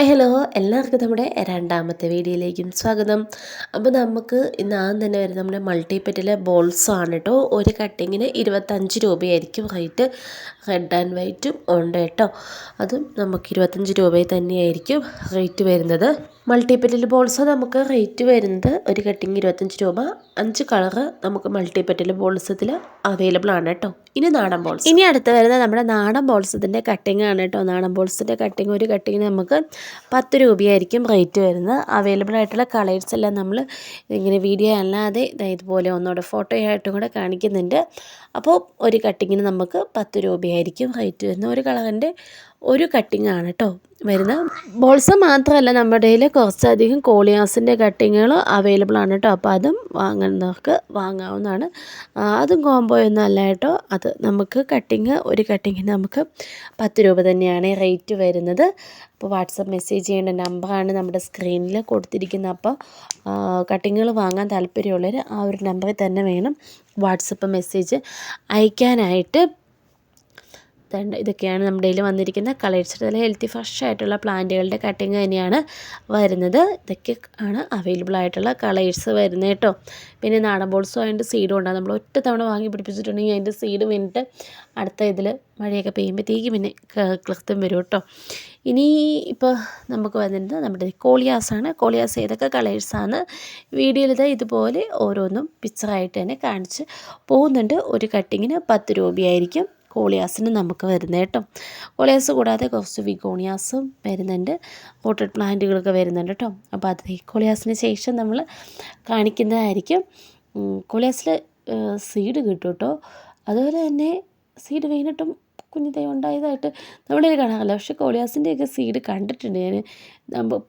Hi hello എല്ലാവർക്കും നമ്മുടെ രണ്ടാമത്തെ വീഡിയോയിലേക്കും സ്വാഗതം. അപ്പോൾ നമുക്ക് ഇന്ന് ആദ്യം തന്നെ വരുന്നത് നമ്മുടെ മൾട്ടിപ്പറ്റിലെ ബോൾസാണ് കേട്ടോ ഒരു കട്ടിങ്ങിന് ഇരുപത്തഞ്ച് രൂപയായിരിക്കും റേറ്റ് റെഡ് ആൻഡ് വൈറ്റും ഉണ്ട് കേട്ടോ അതും നമുക്ക് ഇരുപത്തഞ്ച് രൂപയിൽ തന്നെയായിരിക്കും റേറ്റ് വരുന്നത്. മൾട്ടിപ്പറ്റിൽ ബോൾസ് നമുക്ക് റേറ്റ് വരുന്നത് ഒരു കട്ടിങ് ഇരുപത്തഞ്ച് രൂപ. അഞ്ച് കളറ് നമുക്ക് മൾട്ടിപ്പറ്റിൽ ബോൾസത്തിൽ അവൈലബിൾ ആണ് കേട്ടോ. ഇനി നാടൻ ബോൾസ്. ഇനി അടുത്ത് വരുന്നത് നമ്മുടെ നാടൻ ബോൾസത്തിന്റെ കട്ടിങ് ആണ് കേട്ടോ. നാടൻ ബോൾസിന്റെ കട്ടിങ് ഒരു കട്ടിങ്ങിന് നമുക്ക് പത്ത് രൂപയായിരിക്കും റേറ്റ് വരുന്നത്. അവൈലബിൾ ആയിട്ടുള്ള കളേഴ്സ് എല്ലാം നമ്മൾ ഇങ്ങനെ വീഡിയോ അല്ലാതെ ഇതുപോലെ ഒന്നുകൂടെ ഫോട്ടോ ആയിട്ടും കൂടെ കാണിക്കുന്നുണ്ട്. അപ്പോൾ ഒരു കട്ടിങ്ങിന് നമുക്ക് പത്ത് രൂപയായിരിക്കും റേറ്റ് വരുന്നത്. ഒരു കളറിന്റെ ഒരു കട്ടിംഗ് ആണ് കേട്ടോ വരുന്നത് ബോൾസ് മാത്രമല്ല നമ്മുടെ കയ്യിൽ കുറച്ചധികം കോളിയാസിന്റെ കട്ടിങ്ങുകൾ അവൈലബിൾ ആണ് കേട്ടോ അപ്പോൾ അതും വാങ്ങുന്നവർക്ക് വാങ്ങാവുന്നതാണ്. അതും കോംബോ അല്ല കേട്ടോ അത് നമുക്ക് കട്ടിങ് ഒരു കട്ടിങ്ങിന് നമുക്ക് പത്ത് രൂപ തന്നെയാണ് റേറ്റ് വരുന്നത്. അപ്പോൾ വാട്സപ്പ് മെസ്സേജ് ചെയ്യേണ്ട നമ്പറാണ് നമ്മുടെ സ്ക്രീനിൽ കൊടുത്തിരിക്കുന്നത് അപ്പോൾ കട്ടിങ്ങുകൾ വാങ്ങാൻ താല്പര്യമുള്ളവർ ആ ഒരു നമ്പറിൽ തന്നെ വേണം വാട്സപ്പ് മെസ്സേജ് അയക്കാനായിട്ട്. ഇതൊക്കെയാണ് നമ്മുടെ കയ്യിൽ വന്നിരിക്കുന്ന കളേഴ്സ് നല്ല ഹെൽത്തി ഫ്രഷ് ആയിട്ടുള്ള പ്ലാന്റുകളുടെ കട്ടിങ് തന്നെയാണ് വരുന്നത്. ഇതൊക്കെ ആണ് അവൈലബിൾ ആയിട്ടുള്ള കളേഴ്സ് വരുന്നത് കേട്ടോ. പിന്നെ നാടൻ ബോൾസും അതിന്റെ സീഡും ഉണ്ടാകും നമ്മൾ ഒറ്റ തവണ വാങ്ങി പിടിപ്പിച്ചിട്ടുണ്ടെങ്കിൽ അതിന്റെ സീഡ് വീണിട്ട് അടുത്ത ഇതിൽ മഴയൊക്കെ പെയ്യുമ്പോഴത്തേക്ക് പിന്നെ ക്ലിർത്തും വരും കേട്ടോ. ഇനി ഇപ്പോൾ നമുക്ക് വരുന്നത് നമ്മുടെ കോളിയാസാണ് കോളിയാസ് ഏതൊക്കെ കളേഴ്സാണ് വീഡിയോയിൽ ഇത് ഇതുപോലെ ഓരോന്നും പിക്ചറായിട്ട് തന്നെ കാണിച്ച് പോകുന്നുണ്ട്. ഒരു കട്ടിങ്ങിന് പത്ത് രൂപയായിരിക്കും. കോളിയാസിന് നമുക്ക് വരുന്നത് കേട്ടോ. കോളിയാസ് കൂടാതെ കുറച്ച് വിഗോണിയാസും വരുന്നുണ്ട്. പോട്ടഡ് പ്ലാന്റുകളൊക്കെ വരുന്നുണ്ട് കേട്ടോ. അപ്പോൾ അത് കോളിയാസിന് ശേഷം നമ്മൾ കാണിക്കുന്നതായിരിക്കും. കോളിയാസിൽ സീഡ് കിട്ടും കേട്ടോ. അതുപോലെ തന്നെ സീഡ് വീണിട്ടും കുഞ്ഞു തൈ ഉണ്ടായതായിട്ട് നമ്മളിൽ കാണാറില്ല പക്ഷേ കോളിയാസിന്റെയൊക്കെ സീഡ് കണ്ടിട്ടുണ്ട് ഞാൻ.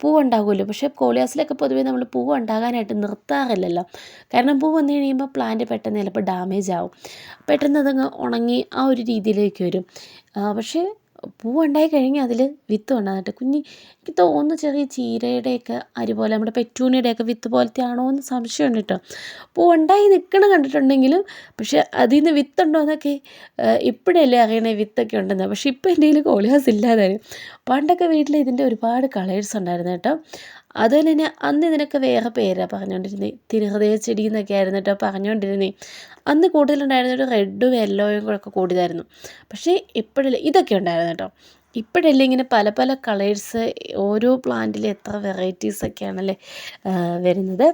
പൂവുണ്ടാകുമല്ലോ. പക്ഷേ കോളിയാസിലൊക്കെ പൊതുവേ നമ്മൾ പൂവ് ഉണ്ടാകാനായിട്ട് നിർത്താറില്ലല്ലോ. കാരണം പൂ വന്നു കഴിയുമ്പോൾ പ്ലാന്റ് പെട്ടെന്ന് ചിലപ്പോൾ ഡാമേജ് ആവും. പെട്ടെന്ന് അതങ്ങ് ഉണങ്ങി ആ ഒരു രീതിയിലേക്ക് വരും. പക്ഷേ പൂവുണ്ടായി കഴിഞ്ഞാൽ അതിൽ വിത്ത് ഉണ്ടാകട്ടെ കുഞ്ഞി എനിക്ക് തോന്നുന്നു ചെറിയ ചീരയുടെയൊക്കെ അരി പോലെ നമ്മുടെ പെറ്റൂണിയുടെയൊക്കെ വിത്ത് പോലത്തെ ആണോ എന്ന് സംശയമുണ്ട് കേട്ടോ. പൂവുണ്ടായി നിൽക്കണം കണ്ടിട്ടുണ്ടെങ്കിലും പക്ഷേ അതിൽ നിന്ന് വിത്തുണ്ടോ എന്നൊക്കെ ഇപ്പോഴല്ലേ അറിയണേ വിത്തൊക്കെ ഉണ്ടെന്ന്. പക്ഷെ ഇപ്പോൾ എന്റെ കയ്യിൽ കോളിഹാസ് ഇല്ലാതായി. പണ്ടൊക്കെ വീട്ടിൽ ഇതിന്റെ ഒരുപാട് കളേഴ്സ് ഉണ്ടായിരുന്നു കേട്ടോ. അതുപോലെ തന്നെ അന്ന് ഇതിനൊക്കെ വേറെ പേരാണ് പറഞ്ഞുകൊണ്ടിരുന്നത് തിരുഹൃദയ ചെടി എന്നൊക്കെ ആയിരുന്നു കേട്ടോ പറഞ്ഞുകൊണ്ടിരുന്നത് അന്ന് കൂടുതലുണ്ടായിരുന്നത് റെഡും യെല്ലോയും കൂടെ ഒക്കെ കൂടുതലായിരുന്നു പക്ഷേ ഇപ്പോഴല്ലേ ഇതൊക്കെ ഉണ്ടായിരുന്നു കേട്ടോ. ഇപ്പോഴല്ലേ ഇങ്ങനെ പല പല കളേഴ്സ് ഓരോ പ്ലാന്റിലും എത്ര വെറൈറ്റീസൊക്കെയാണല്ലേ വരുന്നത്.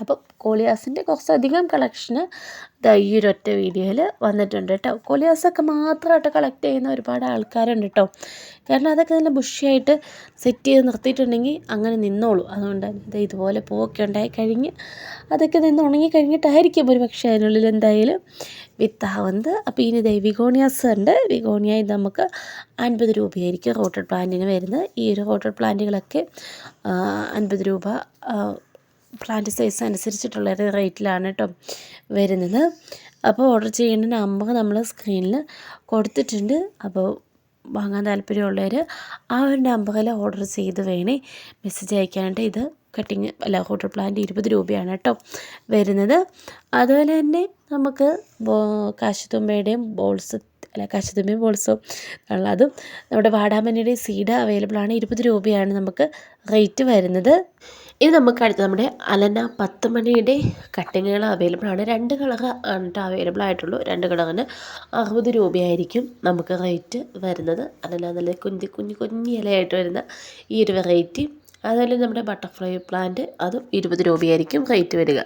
അപ്പോൾ കോളിയാസിന്റെ കുറച്ചധികം കളക്ഷന് ഈ ഒരൊറ്റ വീഡിയോയിൽ വന്നിട്ടുണ്ട് കേട്ടോ. കോളിയാസൊക്കെ മാത്രമായിട്ട് കളക്ട് ചെയ്യുന്ന ഒരുപാട് ആൾക്കാരുണ്ട് കേട്ടോ. കാരണം അതൊക്കെ നല്ല ബുഷിയായിട്ട് സെറ്റ് ചെയ്ത് നിർത്തിയിട്ടുണ്ടെങ്കിൽ അങ്ങനെ നിന്നോളൂ. അതുകൊണ്ട് ഇത് ഇതുപോലെ പൂവൊക്കെ ഉണ്ടായി കഴിഞ്ഞ് അതൊക്കെ നിന്ന് ഉണങ്ങി കഴിഞ്ഞിട്ടായിരിക്കും ഒരു പക്ഷേ അതിനുള്ളിൽ എന്തായാലും വിത്താവുന്നത്. അപ്പോൾ ഇനി ദൈ വിഗോണിയാസ് ഉണ്ട് വിഗോണിയ ഇത് നമുക്ക് അൻപത് രൂപയായിരിക്കും റോട്ടഡ് പ്ലാന്റിന് വരുന്നത്. ഈ ഒരു റോട്ടഡ് പ്ലാന്റുകളൊക്കെ അൻപത് രൂപ പ്ലാന്റ് സൈസ് അനുസരിച്ചിട്ടുള്ള ഒരു റേറ്റിലാണ് കേട്ടോ വരുന്നത്. അപ്പോൾ ഓർഡർ ചെയ്യേണ്ട നമ്പർ നമ്മൾ സ്ക്രീനിൽ കൊടുത്തിട്ടുണ്ട്. അപ്പോൾ വാങ്ങാൻ താല്പര്യമുള്ളവർ ആ ഒരു നമ്പറിൽ ഓർഡർ ചെയ്ത് വേണേ മെസ്സേജ് അയക്കാനായിട്ട് ഇത് കട്ടിങ് അല്ല ഹോട്ടൽ പ്ലാന്റ് ഇരുപത് രൂപയാണ് കേട്ടോ വരുന്നത്. അതുപോലെ തന്നെ നമുക്ക് കാശുതുമ്പയുടെയും ബോൾസ് അല്ല കാശുതുമ്പയും ബോൾസും ഉള്ളതും നമ്മുടെ വാടാമല്ലിയുടെ സീഡ് അവൈലബിൾ ആണ്. ഇരുപത് രൂപയാണ് നമുക്ക് റേറ്റ് വരുന്നത്. ഇനി നമുക്ക് അടുത്ത നമ്മുടെ അലന പത്ത് മണിയുടെ കട്ടിങ്ങുകൾ അവൈലബിൾ ആണ്. രണ്ട് കളർ ആണ് അവൈലബിൾ ആയിട്ടുള്ളൂ. രണ്ട് കളറിന് അറുപത് രൂപയായിരിക്കും നമുക്ക് റേറ്റ് വരുന്നത്. അലന നല്ല കുഞ്ഞി കുഞ്ഞു കുഞ്ഞി ഇലയായിട്ട് വരുന്ന ഈ ഒരു വെറൈറ്റി അതുപോലെ നമ്മുടെ ബട്ടർഫ്ലൈ പ്ലാന്റ് അതും ഇരുപത് രൂപയായിരിക്കും റേറ്റ് വരിക.